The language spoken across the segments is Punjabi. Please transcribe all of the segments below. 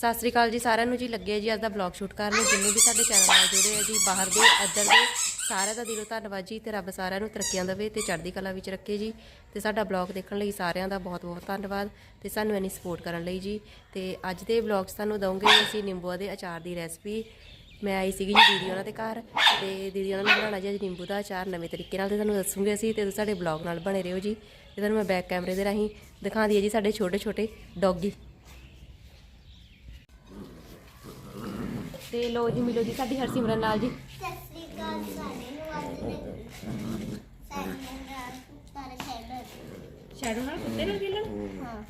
ਸਤਿ ਸ੍ਰੀ ਅਕਾਲ ਜੀ ਸਾਰਿਆਂ ਨੂੰ ਜੀ। ਲੱਗੇ ਜੀ ਅੱਜ ਦਾ ਬਲੌਗ ਸ਼ੂਟ ਕਰਨ ਜਿੰਨੇ ਵੀ ਸਾਡੇ ਚੈਨਲ ਨਾਲ ਜੁੜੇ ਆ ਜੀ, ਬਾਹਰ ਦੇ, ਇੱਧਰ ਦੇ, ਸਾਰਿਆਂ ਦਾ ਦਿਲੋਂ ਧੰਨਵਾਦ ਜੀ ਤੇ ਰੱਬ ਸਾਰਿਆਂ ਨੂੰ ਤਰੱਕੀਆਂ ਦੇਵੇ ਤੇ ਚੜ੍ਹਦੀ ਕਲਾ ਵਿੱਚ ਰੱਖੇ ਜੀ। ਤੇ ਸਾਡਾ ਬਲੌਗ ਦੇਖਣ ਲਈ ਸਾਰਿਆਂ ਦਾ ਬਹੁਤ-ਬਹੁਤ ਧੰਨਵਾਦ ਤੇ ਸਾਨੂੰ ਇੰਨੀ ਸਪੋਰਟ ਕਰਨ ਲਈ ਜੀ। ਤੇ ਅੱਜ ਦੇ ਬਲੌਗ 'ਚ ਤੁਹਾਨੂੰ ਦਵਾਂਗੇ ਅਸੀਂ ਨਿੰਬੂਆਂ ਦੇ ਅਚਾਰ ਦੀ ਰੈਸਪੀ ਮੈਂ ਆਈ ਸੀਗੀ ਜੀ ਦੀਦੀ ਉਹਨਾਂ ਦੇ ਘਰ ਤੇ ਦੀਦੀ ਉਹਨਾਂ ਨੇ ਬਣਾਉਣਾ ਜੀ ਅੱਜ ਨਿੰਬੂ ਦਾ ਅਚਾਰ। ਨਵੇਂ ਤਰੀਕੇ ਨਾਲ ਤੇ ਤੁਹਾਨੂੰ ਦੱਸੂਗੇ ਅਸੀਂ ਤੇ ਤੁਸੀਂ ਸਾਡੇ ਬਲੌਗ ਨਾਲ ਬਣੇ ਰਹੋ ਜੀ। ਤੇ ਤੁਹਾਨੂੰ ਮੈਂ ਬੈਕ ਕੈਮਰੇ ਦੇ ਰਾਹੀਂ ਦਿਖਾਉਂਦੀ ਹੈ ਜੀ ਸਾਡੇ ਛੋਟੇ-ਛੋਟੇ ਡੌਗੀ ਤੇ ਲੋ ਜੀ ਮਿਲੋ ਜੀ ਸਾਡੀ ਹਰਸਿਮਰਨ ਨਾਲ ਜੀ। ਸਤਿ ਸ੍ਰੀ ਅਕਾਲ ਸਾਰਿਆਂ ਨੂੰ ਅੱਜ ਦੇ ਸਾਰਿਆਂ ਨਾਲ ਸਾਰੇ ਖੇਡਣ ਸ਼ੈਡੋ ਨਾਲ ਕੁੱਤੇ ਨਾਲ ਖੇਲਣ? ਹਾਂ।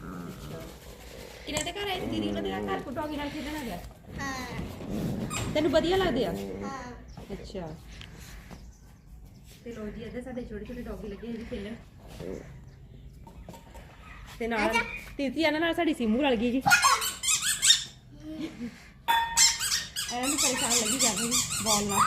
ਕਿਹਨਾਂ ਦੇ ਘਰ ਆਏ ਸੀ? ਦੀਦੀ ਉਹਨਾਂ ਦੇ ਘਰ ਕੋ ਡੌਗੀ ਨਾਲ ਖੇਲਣ ਆ ਗਿਆ? ਹਾਂ ਤੈਨੂੰ ਵਧੀਆ ਲੱਗਦੇ ਆ? ਹਾਂ ਅੱਛਾ। ਤੇ ਲੋ ਜੀ ਇੱਧਰ ਸਾਡੇ ਛੋਟੇ ਛੋਟੇ ਡੌਗੀ ਲੱਗੇ ਆ ਜੀ ਖੇਲਣ। ਤੇ ਨਾਲ ਤੀਤੀ ਇਹਨਾਂ ਨਾਲ ਸਾਡੀ ਸਿੰਮੂ ਰਲ ਗਈ ਜੀ। ਇਹਨਾਂ ਨੂੰ ਪਰੇਸ਼ਾਨ ਲੱਗੀ ਜਾਂਦੀ ਬੋਲ ਨਾਲ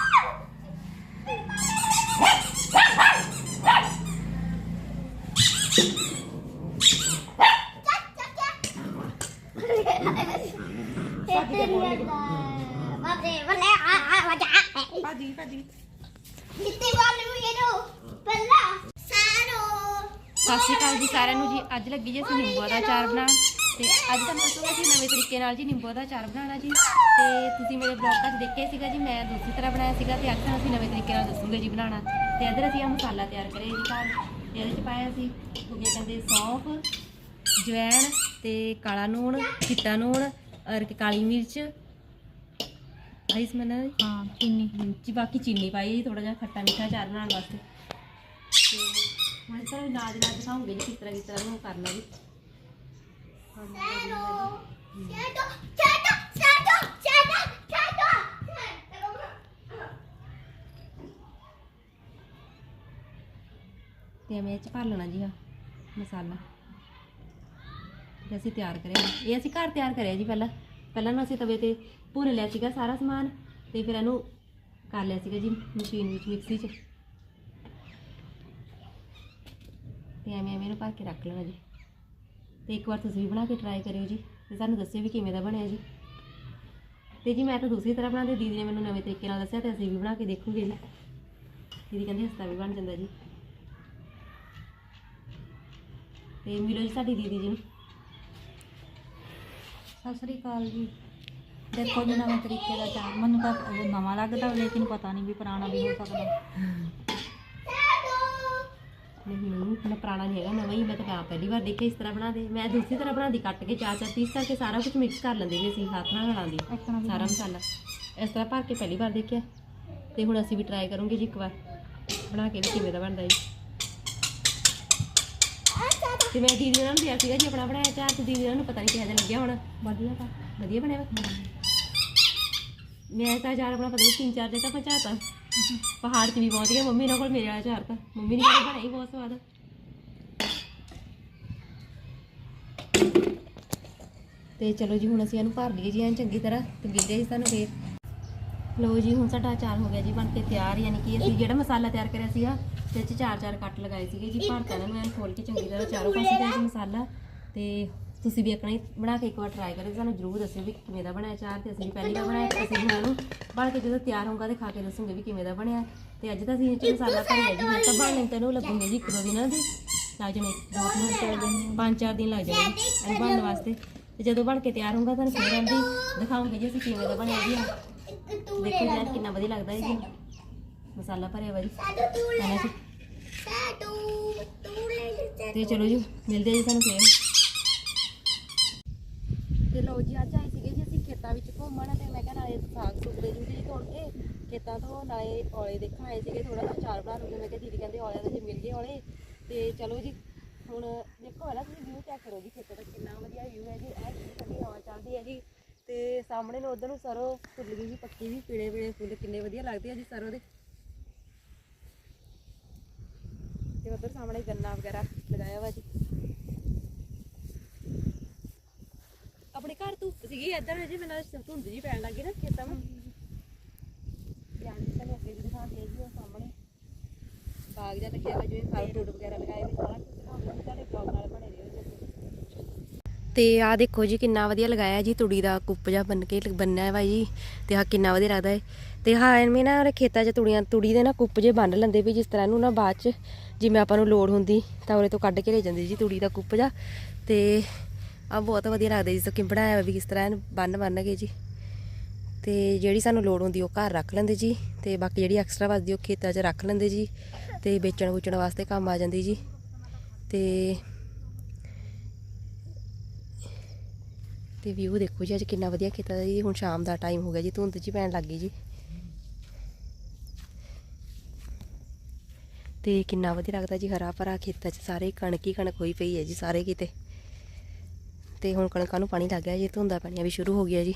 ਭਾਜੀ ਭਾਜੀ। ਸਤਿ ਸ਼੍ਰੀ ਅਕਾਲ ਜੀ ਸਾਰਿਆਂ ਨੂੰ ਜੀ। ਅੱਜ ਲੱਗੀ ਜੀ ਅਸੀਂ ਨਿੰਬੂਆਂ ਦਾ ਅਚਾਰ ਬਣਾਉਣ। ਤੇ ਅੱਜ ਤੁਹਾਨੂੰ ਦੱਸੂਗਾ ਅਸੀਂ ਨਵੇਂ ਤਰੀਕੇ ਨਾਲ ਜੀ ਨਿੰਬੂਆਂ ਦਾ ਅਚਾਰ ਬਣਾਉਣਾ ਜੀ। ਤੇ ਤੁਸੀਂ ਮੇਰੇ ਬਲੌਗ 'ਚ ਦੇਖਿਆ ਸੀਗਾ ਜੀ ਮੈਂ ਦੂਸਰੀ ਤਰ੍ਹਾਂ ਬਣਾਇਆ ਸੀਗਾ ਤੇ ਅੱਜ ਤੁਹਾਨੂੰ ਅਸੀਂ ਨਵੇਂ ਤਰੀਕੇ ਨਾਲ ਦੱਸੂਗੇ ਜੀ ਬਣਾਉਣਾ। ਤੇ ਇੱਧਰ ਅਸੀਂ ਆ ਮਸਾਲਾ ਤਿਆਰ ਕਰਿਆ ਜੀ ਘਰ। ਤੇ ਇਹਦੇ 'ਚ ਪਾਇਆ ਸੀ ਕੀ ਕਹਿੰਦੇ ਸੌਂਫ ਜਵੈਣ ਤੇ ਕਾਲਾ ਨੂਣ ਚਿੱਟਾ ਨੂਣ ਔਰ ਕਾਲੀ ਮਿਰਚ। ਆਈ ਸਮਨ ਹਾਂ ਚੀਨੀ। ਜੀ ਬਾਕੀ ਚੀਨੀ ਪਾਈ ਥੋੜਾ ਜਿਹਾ ਖੱਟਾ ਮਿੱਠਾ ਚਾਰ ਬਣਾਉਣ ਵਾਸਤੇ। ਤੇ ਇਸ ਤਰ੍ਹਾਂ ਨਾਜ ਨਾਲ ਦਿਖਾਉਂਗੇ ਜੀ ਕਿਸ ਤਰ੍ਹਾਂ ਕਿਸ ਤਰ੍ਹਾਂ ਨੂੰ ਕਰਨਾ ਜੀ ਸਾਰੋ ਸਾਡੋ ਸਾਡੋ ਸਾਡੋ ਸਾਡੋ ਸਾਡੋ ਤੇ ਮੈਂ ਇਹ ਚ ਭਰ ਲੈਣਾ ਜੀ ਆ ਮਸਾਲਾ। ਤੇ ਅਸੀਂ ਤਿਆਰ ਕਰਿਆ ਇਹ ਅਸੀਂ ਘਰ ਤਿਆਰ ਕਰਿਆ ਜੀ ਪਹਿਲਾਂ। ਪਹਿਲਾਂ ਨਾ ਅਸੀਂ ਤਵੇ ਤੇ ਭੁੰਨ ਲਿਆ ਸੀਗਾ ਸਾਰਾ ਸਮਾਨ ਤੇ ਫਿਰ ਇਹਨੂੰ ਕਰ ਲਿਆ ਸੀਗਾ ਜੀ ਮਸ਼ੀਨ ਵਿੱਚ, ਮਿਕਸੀ 'ਚ। ਤੇ ਐਵੇਂ ਐਵੇਂ ਇਹਨੂੰ ਭਰ ਕੇ ਰੱਖ ਲੈਣਾ ਜੀ। ਤੇ ਇੱਕ ਵਾਰ ਤੁਸੀਂ ਵੀ ਬਣਾ ਕੇ ਟਰਾਈ ਕਰਿਓ ਜੀ ਤੇ ਸਾਨੂੰ ਦੱਸਿਓ ਵੀ ਕਿਵੇਂ ਦਾ ਬਣਿਆ ਜੀ। ਤੇ ਜੀ ਮੈਂ ਤਾਂ ਦੂਸਰੀ ਤਰ੍ਹਾਂ ਬਣਾਉਂਦੀ, ਦੀਦੀ ਨੇ ਮੈਨੂੰ ਨਵੇਂ ਤਰੀਕੇ ਨਾਲ ਦੱਸਿਆ ਤੇ ਅਸੀਂ ਵੀ ਬਣਾ ਕੇ ਦੇਖੂਗੇ ਜੀ। ਦੀਦੀ ਕਹਿੰਦੇ ਹਸਤਾ ਵੀ ਬਣ ਜਾਂਦਾ ਜੀ। ਤੇ ਮਿਲੋ ਜੀ ਸਾਡੀ ਦੀਦੀ ਜੀ ਨੂੰ। ਸਤਿ ਸ੍ਰੀ ਅਕਾਲ ਜੀ। ਦੇਖੋ ਜੀ ਨਵੇਂ ਤਰੀਕੇ ਦਾ ਚਾਹ, ਮੈਨੂੰ ਤਾਂ ਨਵਾਂ ਲੱਗਦਾ, ਲੇਕਿਨ ਪਤਾ ਨਹੀਂ ਵੀ ਪੁਰਾਣਾ ਵੀ ਹੋ ਸਕਦਾ। ਨਹੀਂ ਮੈਂ ਪੁਰਾਣਾ ਨਹੀਂ ਹੈਗਾ ਨਵਾਂ ਹੀ ਮੈਂ ਤਾਂ ਆਪ ਪਹਿਲੀ ਵਾਰ ਦੇਖਿਆ ਇਸ ਤਰ੍ਹਾਂ ਬਣਾਦੇ ਮੈਂ ਦੂਸਰੀ ਤਰ੍ਹਾਂ ਬਣਾਦੀ ਕੱਟ ਕੇ ਚਾਰ ਚਾਰ ਪੀਸ ਕਰਕੇ ਸਾਰਾ ਕੁਝ ਮਿਕਸ ਕਰ ਲੈਂਦੇ ਵੀ ਅਸੀਂ ਹੱਥ ਨਾਲ ਹਲਾਉਂਦੀ ਸਾਰਾ ਮਸਾਲਾ। ਇਸ ਤਰ੍ਹਾਂ ਭਰ ਕੇ ਪਹਿਲੀ ਵਾਰ ਦੇਖਿਆ ਤੇ ਹੁਣ ਅਸੀਂ ਵੀ ਟਰਾਈ ਕਰੂੰਗੇ ਜੀ ਇੱਕ ਵਾਰ। ਬਣਾ ਕੇ ਵੀ ਕਿਵੇਂ ਦਾ ਬਣਦਾ ਜੀ। ਤੇ ਮੈਂ ਦੀਦੀ ਉਹਨਾਂ ਨੂੰ ਦਿਆ ਸੀਗਾ ਜੀ ਆਪਣਾ ਬਣਾਇਆ ਚਾਰ ਤੇ ਦੀਦੀ ਉਹਨਾਂ ਨੂੰ ਪਤਾ ਨਹੀਂ ਕਿਹੋ ਜਿਹਾ ਲੱਗਿਆ ਹੁਣ। ਵਧੀਆ ਤਾਂ। ਵਧੀਆ ਬਣਿਆ ਵਾ। ਮੈਂ ਤਾਂ ਅਚਾਰ ਆਪਣਾ ਪਤਾ ਨਹੀਂ ਤਿੰਨ ਚਾਰ ਜਗ੍ਹਾ ਪਹੁੰਚਾਤਾ ਪਹਾੜ 'ਚ ਵੀ ਪਹੁੰਚ ਗਿਆ ਮੰਮੀ ਨਾਲ ਕੋਲ ਮੇਰੇ ਵਾਲਾ ਅਚਾਰ ਤਾਂ। ਮੰਮੀ ਨੇ ਕਿਹਾ ਬਣਾਈ ਬਹੁਤ ਸਵਾਦ। ਤੇ ਚਲੋ ਜੀ, ਹੁਣ ਅਸੀਂ ਇਹਨੂੰ ਭਰ ਲਈਏ ਜੀ, ਐਨ ਚੰਗੀ ਤਰ੍ਹਾਂ। ਤੇ ਮਿਲਦੇ ਜੀ ਸਾਨੂੰ ਫੇਰ। ਲਓ ਜੀ, ਹੁਣ ਸਾਡਾ ਅਚਾਰ ਹੋ ਗਿਆ ਜੀ, ਬਣ ਕੇ ਤਿਆਰ, ਯਾਨੀ ਕਿ ਅਸੀਂ ਜਿਹੜਾ ਮਸਾਲਾ ਤਿਆਰ ਕਰਿਆ ਸੀਗਾ, ਤੇ ਇਹ 'ਚ ਚਾਰ ਚਾਰ ਕੱਟ ਲਗਾਏ ਸੀਗੇ ਜੀ ਭਰਤਾ ਇਹਨਾਂ ਨੂੰ, ਐਨ ਖੋਲ ਕੇ ਚੰਗੀ ਤਰ੍ਹਾਂ ਚਾਰੋਂ ਪਾਸੇ ਦਾ ਜੀ ਮਸਾਲਾ। ਤੇ ਤੁਸੀਂ ਵੀ ਆਪਣਾ ਹੀ ਬਣਾ ਕੇ ਇੱਕ ਵਾਰ ਟਰਾਈ ਕਰਿਓ ਸਾਨੂੰ ਜਰੂਰ ਦੱਸਿਓ ਵੀ ਕਿਵੇਂ ਦਾ ਬਣਿਆ ਚਾਰ ਤੇ ਅਸੀਂ ਵੀ ਪਹਿਲੀ ਵਾਰ ਬਣਾਇਆ ਤੇ ਅਸੀਂ ਹੁਣ ਇਹਨੂੰ ਬਣ ਕੇ ਜਦੋਂ ਤਿਆਰ ਹੋਊਗਾ ਤੇ ਖਾ ਕੇ ਦੱਸੂਗੇ ਵੀ ਕਿਵੇਂ ਦਾ ਬਣਿਆ। ਤੇ ਅੱਜ ਤਾਂ ਅਸੀਂ ਇਹ 'ਚ ਮਸਾਲਾ ਭਰਿਆ ਜੀ ਹੁਣ ਤਾਂ ਬਣਨ ਤੇ ਇਹਨੂੰ ਲੱਗੂਗੇ ਜੀ ਇੱਕ ਦੋ ਦਿਨਾਂ ਦੇ। ਲੱਗ ਜਾਣੇ ਦੋ ਤਿੰਨ ਚਾਰ ਦਿਨ ਪੰਜ ਚਾਰ ਦਿਨ ਲੱਗ ਜਾਣੇ ਇਹਨੂੰ ਬਣਨ ਵਾਸਤੇ। ਤੇ ਜਦੋਂ ਬਣ ਕੇ ਤਿਆਰ ਹੋਊਗਾ ਤੁਹਾਨੂੰ ਫਿਰ ਆਂਦੀ ਦਿਖਾਉਂਗੇ ਜੀ ਅਸੀਂ ਕਿਵੇਂ ਦਾ ਬਣਿਆ ਜੀ। ਦੇਖੋ ਜੀ ਐਨ ਕਿੰਨਾ ਵਧੀਆ ਲੱਗਦਾ ਹੈ ਜੀ। ਮਸਾਲਾ ਭਰਿਆ ਵਾ ਜੀ। ਸਾਡੋ ਤੂੰ ਲੈ ਸਾਡੋ ਤੂੰ ਲੈ ਤੇ ਚਲੋ ਜੀ ਮਿਲਦੇ ਆ ਜੀ ਤੁਹਾਨੂੰ ਫੇਰ। ਤੇ ਜੀ, ਅੱਜ ਆਏ ਸੀਗੇ ਜੀ ਅਸੀਂ ਖੇਤਾਂ ਵਿੱਚ ਘੁੰਮਣ ਤੇ ਮੈਂ ਕਿਹਾ ਨਾਲੇ ਸਾਗ ਸੁਗ ਦੇ ਜੂਗੀ ਤੋੜ ਕੇ। ਖੇਤਾਂ ਤੋਂ ਨਾਲੇ ਔਲੇ ਦੇਖਣ ਆਏ ਸੀਗੇ ਥੋੜਾ ਜਿਹਾ ਚਾਰ ਬਣਾ ਲੂਗੇ ਮੈਂ ਕਿਹਾ ਦੀਦੀ ਕਹਿੰਦੇ ਔਲਿਆਂ ਦੇ ਜੇ ਮਿਲ ਗਏ ਔਲੇ। ਤੇ ਚਲੋ ਜੀ, ਹੁਣ ਦੇਖੋ ਹੈ ਨਾ, ਤੁਸੀਂ ਵਿਊ ਚੈੱਕ ਕਰੋ ਜੀ ਖੇਤਾਂ ਦਾ ਕਿੰਨਾ ਵਧੀਆ ਵਿਊ ਹੈ ਜੀ। ਇਹ ਠੰਡੀ ਹਵਾ ਚੱਲਦੀ ਹੈ ਜੀ। ਤੇ ਸਾਹਮਣੇ ਨੂੰ ਉਧਰ ਨੂੰ ਸਰੋਂ ਫੁੱਲ ਗਈ ਜੀ, ਪੱਕੀ ਵੀ ਪੀਲੇ ਪੀਲੇ ਫੁੱਲ ਕਿੰਨੇ ਵਧੀਆ ਲੱਗਦੇ ਆ ਜੀ ਸਰੋਂ ਦੇ। ਤੇ ਉਧਰ ਸਾਹਮਣੇ ਗੰਨਾ ਵਗੈਰਾ ਲਗਾਇਆ ਵਾ ਜੀ। ਆਪਣੇ ਘਰ ਧੁੱਪ ਸੀਗੀ ਇੱਧਰ ਜੀ ਮੈਨੂੰ ਧੁੰਦ ਜੀ ਪੈਣ ਲੱਗੀ ਨਾ ਖੇਤਾਂ ਨੂੰ ਤੇ ਆਂ ਤੁਹਾਨੂੰ ਅੱਗੇ ਵੀ ਦਿਖਾਉਂਦੇ ਆ ਜੀ ਉਹ ਸਾਹਮਣੇ। ਬਾਗ ਜਿਹਾ ਲੱਗਿਆ ਵਾ ਜਿਵੇਂ ਫਲ ਫਰੂਟ ਵਗੈਰਾ ਲਗਾਏ ਹੋਏ ਸਾਰਾ ਕੁਝ ਦਿਖਾਉਂਦੇ ਆ ਤੁਹਾਡੇ ਬਲੌਗ ਨਾਲ ਬਣੇ ਰਹੋ ਜੀ ਤੇ ਆਹ ਦੇਖੋ ਜੀ ਕਿੰਨਾ ਵਧੀਆ ਲਗਾਇਆ ਜੀ ਤੂੜੀ ਦਾ ਕੁੱਪ ਜਿਹਾ ਬਣ ਕੇ ਬੰਨਿਆ ਵਾ ਜੀ ਤੇ ਆਹ ਕਿੰਨਾ ਵਧੀਆ ਲੱਗਦਾ ਹੈ ਤੇ ਹਾਂ ਐਵੇਂ ਨਾ ਖੇਤਾਂ 'ਚ ਤੂੜੀਆਂ ਤੂੜੀ ਦੇ ਨਾ ਕੁੱਪ ਜੇ ਬੰਨ ਲੈਂਦੇ ਵੀ ਜਿਸ ਤਰ੍ਹਾਂ ਇਹਨੂੰ ਨਾ ਬਾਅਦ 'ਚ ਜਿਵੇਂ ਆਪਾਂ ਨੂੰ ਲੋੜ ਹੁੰਦੀ ਤਾਂ ਉਰੇ ਤੋਂ ਕੱਢ ਕੇ ਲੈ ਜਾਂਦੇ ਜੀ ਤੂੜੀ ਦਾ ਕੁੱਪ ਜਾ ਤੇ ਆ ਬਹੁਤ ਵਧੀਆ ਲੱਗਦਾ ਜੀ ਸੋ ਕਿ ਬਣਾਇਆ ਹੋਇਆ ਵੀ ਕਿਸ ਤਰ੍ਹਾਂ ਇਹਨੂੰ ਬੰਨ ਬੰਨ ਕੇ ਜੀ। ਤੇ ਜਿਹੜੀ ਸਾਨੂੰ ਲੋੜ ਹੁੰਦੀ ਉਹ ਘਰ ਰੱਖ ਲੈਂਦੇ ਜੀ। ਤੇ ਬਾਕੀ ਜਿਹੜੀ ਐਕਸਟਰਾ ਵੱਜਦੀ ਉਹ ਖੇਤਾਂ 'ਚ ਰੱਖ ਲੈਂਦੇ ਜੀ। ਤੇ ਵੇਚਣ ਵੂਚਣ ਵਾਸਤੇ ਕੰਮ ਆ ਜਾਂਦੀ ਜੀ। ਤੇ ਤੇ ਵਿਊ ਦੇਖੋ ਜੀ, ਅੱਜ ਕਿੰਨਾ ਵਧੀਆ ਖੇਤਾਂ ਦਾ ਜੀ। ਹੁਣ ਸ਼ਾਮ ਦਾ ਟਾਈਮ ਹੋ ਗਿਆ ਜੀ, ਧੁੰਦ ਜੀ ਪੈਣ ਲੱਗ ਗਈ ਜੀ। ਤੇ ਕਿੰਨਾ ਵਧੀਆ ਲੱਗਦਾ ਜੀ, ਹਰਾ ਭਰਾ ਖੇਤਾਂ 'ਚ ਸਾਰੇ, ਕਣਕ ਹੀ ਕਣਕ ਹੋਈ ਪਈ ਹੈ ਜੀ, ਸਾਰੇ ਕਿਤੇ। ਤੇ ਹੁਣ ਕਣਕਾਂ ਨੂੰ ਪਾਣੀ ਲੱਗ ਗਿਆ ਜੀ ਧੁੰਦਾਂ ਪੈਣੀਆਂ ਵੀ ਸ਼ੁਰੂ ਹੋ ਗਿਆ ਜੀ।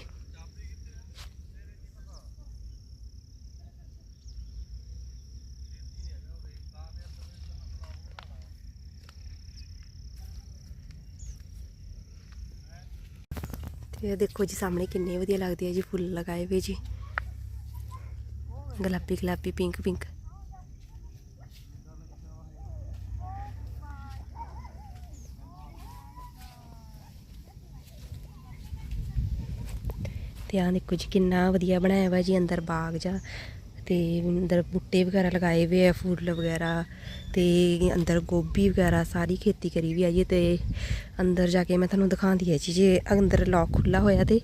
ਤੇ ਇਹ ਦੇਖੋ ਜੀ, ਸਾਹਮਣੇ ਕਿੰਨੇ ਵਧੀਆ ਲੱਗਦੇ ਆ ਜੀ, ਫੁੱਲ ਲਗਾਏ ਹੋਏ ਜੀ। ਗੁਲਾਬੀ ਗੁਲਾਬੀ ਪਿੰਕ ਪਿੰਕ ਤੇ ਆਹ ਦੇਖੋ ਜੀ, ਕਿੰਨਾ ਵਧੀਆ ਬਣਾਇਆ ਵਾ ਜੀ, ਅੰਦਰ ਬਾਗ ਜਾ। ਤੇ ਅੰਦਰ ਬੂਟੇ ਵਗੈਰਾ ਲਗਾਏ ਹੋਏ ਆ, ਫੁੱਲ ਵਗੈਰਾ ਤੇ ਅੰਦਰ ਗੋਭੀ ਵਗੈਰਾ, ਸਾਰੀ ਖੇਤੀ ਕਰੀ ਵੀ ਆ ਜੀ। ਤੇ ਅੰਦਰ ਜਾ ਕੇ ਮੈਂ ਤੁਹਾਨੂੰ ਦਿਖਾਉਂਦੀ ਹੈ ਜੀ, ਜੇ ਅੰਦਰ ਲੌਕ ਖੁੱਲਾ ਹੋਇਆ ਤੇ।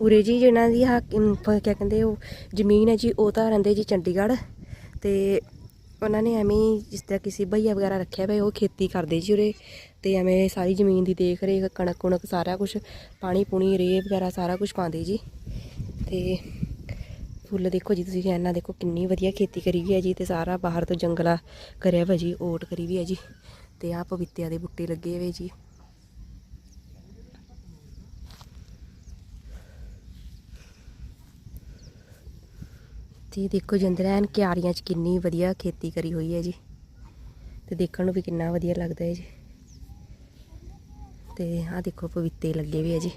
ਉਰੇ ਜੀ ਜਿਹਨਾਂ ਦੀ ਆ ਕਿਆ ਕਹਿੰਦੇ ਉਹ ਜ਼ਮੀਨ ਹੈ ਜੀ, ਉਹ ਤਾਂ ਰਹਿੰਦੇ ਜੀ ਚੰਡੀਗੜ੍ਹ। ਤੇ ਉਹਨਾਂ ਨੇ ਐਵੇਂ ਜਿਸ ਤਰ੍ਹਾਂ ਕਿਸੇ ਭਈਆ ਵਗੈਰਾ ਰੱਖਿਆ ਹੋਇਆ ਉਹ ਖੇਤੀ ਕਰਦੇ ਜੀ ਉਰੇ ਤੇ ਐਵੇਂ ਸਾਰੀ ਜ਼ਮੀਨ ਦੀ ਦੇਖ ਰੇਖ ਕਣਕ ਕੁਣਕ ਸਾਰਾ ਕੁਝ ਪਾਣੀ ਪੂਣੀ, ਰੇਹ ਵਗੈਰਾ ਸਾਰਾ ਕੁਝ ਪਾਉਂਦੇ ਜੀ। ਤੇ ਫੁੱਲ ਦੇਖੋ ਜੀ, ਤੁਸੀਂ ਇਹਨਾਂ ਦੇਖੋ ਕਿੰਨੀ ਵਧੀਆ ਖੇਤੀ ਕਰੀ ਵੀ ਹੈ ਜੀ ਤੇ ਸਾਰਾ ਬਾਹਰ ਤੋਂ ਜੰਗਲਾ ਕਰਿਆ ਵਾ ਜੀ, ਓਟ ਕਰੀ ਵੀ ਹੈ ਜੀ ਤੇ ਆਹ ਪਪੀਤਿਆਂ ਦੇ ਬੂਟੇ ਲੱਗੇ ਹੋਏ ਜੀ। ਤੇ ਦੇਖੋ ਜੀ ਅੰਦਰ ਐਨ ਕਿਆਰੀਆਂ 'ਚ ਕਿੰਨੀ ਵਧੀਆ ਖੇਤੀ ਕਰੀ ਹੋਈ ਹੈ ਜੀ। ਤੇ ਦੇਖਣ ਨੂੰ ਵੀ ਕਿੰਨਾ ਵਧੀਆ ਲੱਗਦਾ ਹੈ ਜੀ। ਤੇ ਆਹ ਦੇਖੋ ਪਪੀਤੇ ਲੱਗੇ ਹੋਏ ਆ ਜੀ।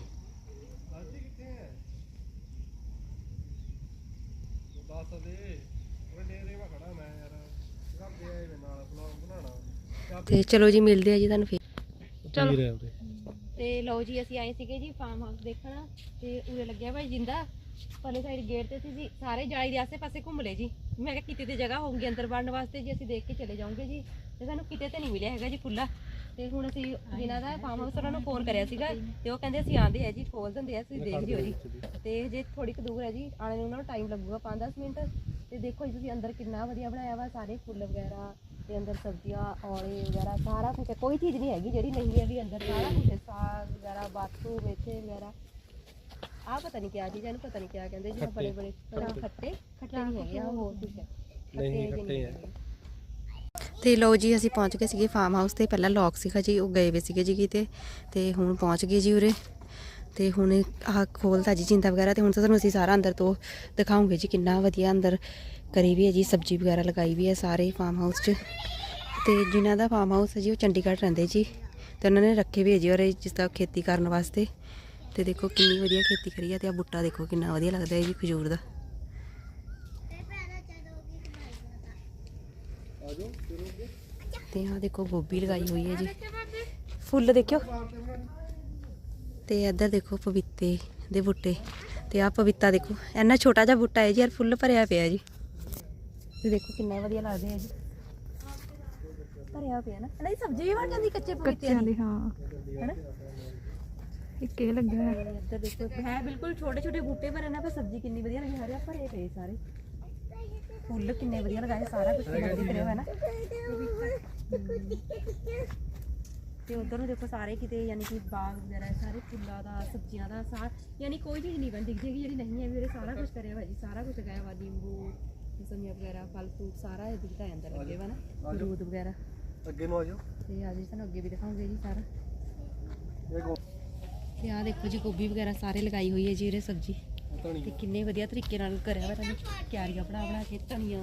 ਤੇ ਚਲੋ ਜੀ ਮਿਲਦੇ ਆ ਜੀ ਤੁਹਾਨੂੰ ਫਿਰ। ਚਲੋ। ਤੇ ਲਓ ਜੀ ਅਸੀਂ ਆਏ ਸੀਗੇ ਜੀ ਫਾਰਮ ਹਾਊਸ ਦੇਖਣ। ਤੇ ਉਰੇ ਲੱਗਿਆ ਭਾਈ ਜਿੰਦਾ। ਪਰਲੇ ਸਾਈਡ ਗੇਟ ਤੇ ਸੀ ਜੀ ਸਾਰੇ ਜਾਲੀ ਦੇ ਆਸੇ ਪਾਸੇ ਘੁੰਮ ਲਏ ਜੀ। ਮੈਂ ਕਿਹਾ ਕਿਤੇ ਤੇ ਜਗ੍ਹਾ ਹੋਊਗੀ ਅੰਦਰ ਵੜਨ ਵਾਸਤੇ ਜੀ ਅਸੀਂ ਦੇਖ ਕੇ ਚਲੇ ਜਾਵਾਂਗੇ ਜੀ। ਤੇ ਸਾਨੂੰ ਕਿਤੇ ਤੇ ਨਹੀਂ ਮਿਲਿਆ ਹੈਗਾ ਜੀ ਖੁੱਲਾ ਤੇ ਹੁਣ ਅਸੀਂ ਜਿਨ੍ਹਾਂ ਦਾ ਫਾਰਮ ਹਾਊਸ ਉਹਨਾਂ ਨੂੰ ਫੋਨ ਕਰਿਆ ਸੀਗਾ ਤੇ ਉਹ ਕਹਿੰਦੇ ਅਸੀਂ ਆਂਦੇ ਆ ਜੀ ਖੋਲ ਦਿੰਦੇ ਆ ਤੁਸੀਂ ਦੇਖ ਜਿਓ ਜੀ। ਤੇ ਜੇ ਥੋੜੀ ਕੁ ਦੂਰ ਹੈ ਜੀ ਆਣੇ ਨੂੰ ਉਹਨਾਂ ਨੂੰ ਟਾਈਮ ਲੱਗੂਗਾ 5-10 ਮਿੰਟ। ਤੇ ਦੇਖੋ ਜੀ ਤੁਸੀਂ ਅੰਦਰ ਕਿੰਨਾ ਵਧੀਆ ਬਣਾਇਆ ਵਾ ਸਾਰੇ ਫੁੱਲ ਵਗੈਰਾ ਤੇ ਅੰਦਰ ਸਬਜ਼ੀਆਂ ਔਲੇ ਵਗੈਰਾ ਸਾਰਾ ਕੁਝ ਹੈ। ਕੋਈ ਚੀਜ਼ ਨਹੀਂ ਹੈਗੀ ਜਿਹੜੀ ਨਹੀਂ ਹੈਗੀ ਅੰਦਰ ਸਾਰਾ ਕੁਝ ਹੈ। ਸਾਗ ਵਗੈਰਾ ਬਾਥੂ ਮੇਥੇ ਵਗੈਰਾ। ਆ ਪਤਾ ਨਹੀਂ ਕਿਆ ਚੀਜ਼ ਹੈ ਇਹਨੂੰ ਪਤਾ ਨਹੀਂ ਕਿਆ ਕਹਿੰਦੇ ਜੀ ਬੜੇ ਬੜੇ ਖੱਟੇ। ਖੱਟੇ ਨਹੀਂ ਹੈਗੇ ਆ ਹੋਰ ਕੁਝ ਹੈ ਨਹੀਂ ਖੱਟੇ ਹੈ ਤੇ ਲਓ ਜੀ ਅਸੀਂ ਪਹੁੰਚ ਗਏ ਸੀਗੇ ਫਾਰਮ ਹਾਊਸ ਤੇ ਪਹਿਲਾਂ ਲੌਕ ਸੀਗਾ ਜੀ ਉਹ ਗਏ ਵੇ ਸੀਗੇ ਜੀ ਕਿਤੇ ਤੇ ਹੁਣ ਪਹੁੰਚ ਗਏ ਜੀ ਉਰੇ। ਤੇ ਹੁਣ ਆਹ ਖੋਲਤਾ ਜੀ ਜਿੰਦਾ ਵਗੈਰਾ ਤੇ ਹੁਣ ਤਾਂ ਤੁਹਾਨੂੰ ਅਸੀਂ ਸਾਰਾ ਅੰਦਰ ਤੋਂ ਦਿਖਾਉਂਗੇ ਜੀ ਕਿੰਨਾ ਵਧੀਆ ਅੰਦਰ ਕਰੀ ਵੀ ਹੈ ਜੀ ਸਬਜ਼ੀ ਵਗੈਰਾ ਲਗਾਈ ਵੀ ਹੈ ਸਾਰੇ ਫਾਰਮ ਹਾਊਸ 'ਚ। ਤੇ ਜਿਨ੍ਹਾਂ ਦਾ ਫਾਰਮ ਹਾਊਸ ਹੈ ਜੀ ਉਹ ਚੰਡੀਗੜ੍ਹ ਰਹਿੰਦੇ ਜੀ ਤੇ ਉਹਨਾਂ ਨੇ ਰੱਖੇ ਵੀ ਹੈ ਜੀ ਔਰ ਜਿਸ ਤਰ੍ਹਾਂ ਖੇਤੀ ਕਰਨ ਵਾਸਤੇ। ਤੇ ਦੇਖੋ ਕਿੰਨੀ ਵਧੀਆ ਖੇਤੀ ਕਰੀ ਹੈ ਤੇ ਆ ਬੁੱਟਾ ਦੇਖੋ ਕਿੰਨਾ ਵਧੀਆ ਲੱਗਦਾ ਹੈ ਜੀ ਖਜੂਰ ਦਾ। ਤੇ ਆ ਦੇਖੋ ਗੋਭੀ ਲਗਾਈ ਹੋਈ ਹੈ ਜੀ। ਫੁੱਲ ਦੇਖਿਓ। ਤੇ ਇੱਧਰ ਦੇਖੋ ਪਪੀਤੇ ਦੇ ਬੂਟੇ। ਤੇ ਆ ਪਪੀਤਾ ਦੇਖੋ ਇੰਨਾ ਛੋਟਾ ਜਿਹਾ ਬੂਟਾ ਹੈ ਜੀ ਯਾਰ ਫੁੱਲ ਭਰਿਆ ਪਿਆ ਜੀ। ਤੇ ਦੇਖੋ ਕਿੰਨਾ ਵਧੀਆ ਲੱਗਦੇ ਆ ਜੀ। ਭਰਿਆ ਪਿਆ ਨਾ। ਨਹੀਂ ਸਬਜ਼ੀ ਵੀ ਬਣ ਜਾਂਦੀ ਕੱਚੇ ਪਪੀਤਿਆਂ ਦੀ ਹਾਂ। ਹੈਨਾ? ਇੱਕ ਇਹ ਲੱਗਾ ਤੇ ਇੱਧਰ ਦੇਖੋ ਹੈ ਬਿਲਕੁਲ ਛੋਟੇ ਛੋਟੇ ਬੂਟੇ ਭਰੇ ਨੇ ਪਰ ਸਬਜ਼ੀ ਕਿੰਨੀ ਵਧੀਆ ਲੱਗੀ ਹਰਿਆ ਭਰੇ ਪਏ ਸਾਰੇ। ਫੁੱਲ ਕਿੰਨੇ ਵਧੀਆ ਲਗਾਏ ਸਾਰਾ ਕੁਝ ਕਿੰਨਾ ਵਧੀਆ ਕਰਿਆ ਹੋਇਆ ਨਾ। ਤੇ ਉਧਰ ਨੂੰ ਦੇਖੋ ਸਾਰੇ ਕਿਤੇ ਯਾਨੀ ਕਿ ਬਾਗ ਵਗੈਰਾ ਸਾਰੇ ਫੁੱਲਾਂ ਦਾ ਸਬਜ਼ੀਆਂ ਦਾ ਸਾਰ ਯਾਨੀ ਕੋਈ ਚੀਜ਼ ਨਹੀਂ ਬਣ ਦਿਖਦੀ ਹੈਗੀ ਜਿਹੜੀ ਨਹੀਂ ਹੈ ਵੀਰੇ ਸਾਰਾ ਕੁਝ ਕਰਿਆ ਹੋਇਆ ਜੀ ਸਾਰਾ ਕੁਝ ਲਗਾਇਆ ਹੋਇਆ ਨਿੰਬੂ ਮੌਸਮੀਆਂ ਵਗੈਰਾ ਫਲ ਫਰੂਟ ਸਾਰਾ ਇਹ ਦਿਖਦਾ ਹੈ ਅੰਦਰ ਲੱਗੇ ਵਾ ਨਾ ਅਮਰੂਦ ਵਗੈਰਾ। ਅੱਗੇ ਨੂੰ ਆ ਜਾਓ ਤੇ ਅੱਜ ਤੁਹਾਨੂੰ ਅੱਗੇ ਵੀ ਦਿਖਾਉਂਗੇ ਜੀ ਸਾਰਾ। ਇਹ ਗੋ ਤੇ ਆਹ ਦੇਖੋ ਜੀ ਗੋਭੀ ਵਗੈਰਾ ਸਾਰੇ ਲਗਾਈ ਹੋਈ ਹੈ ਜੀ ਇਹਦੇ ਸਬਜ਼ੀ। ਤੇ ਕਿੰਨੇ ਵਧੀਆ ਤਰੀਕੇ ਨਾਲ ਕਰਿਆ ਹੋਇਆ ਤੁਹਾਨੂੰ ਕਿਆਰੀਆਂ ਬਣਾ ਬਣਾ ਕੇ ਧਨੀਆ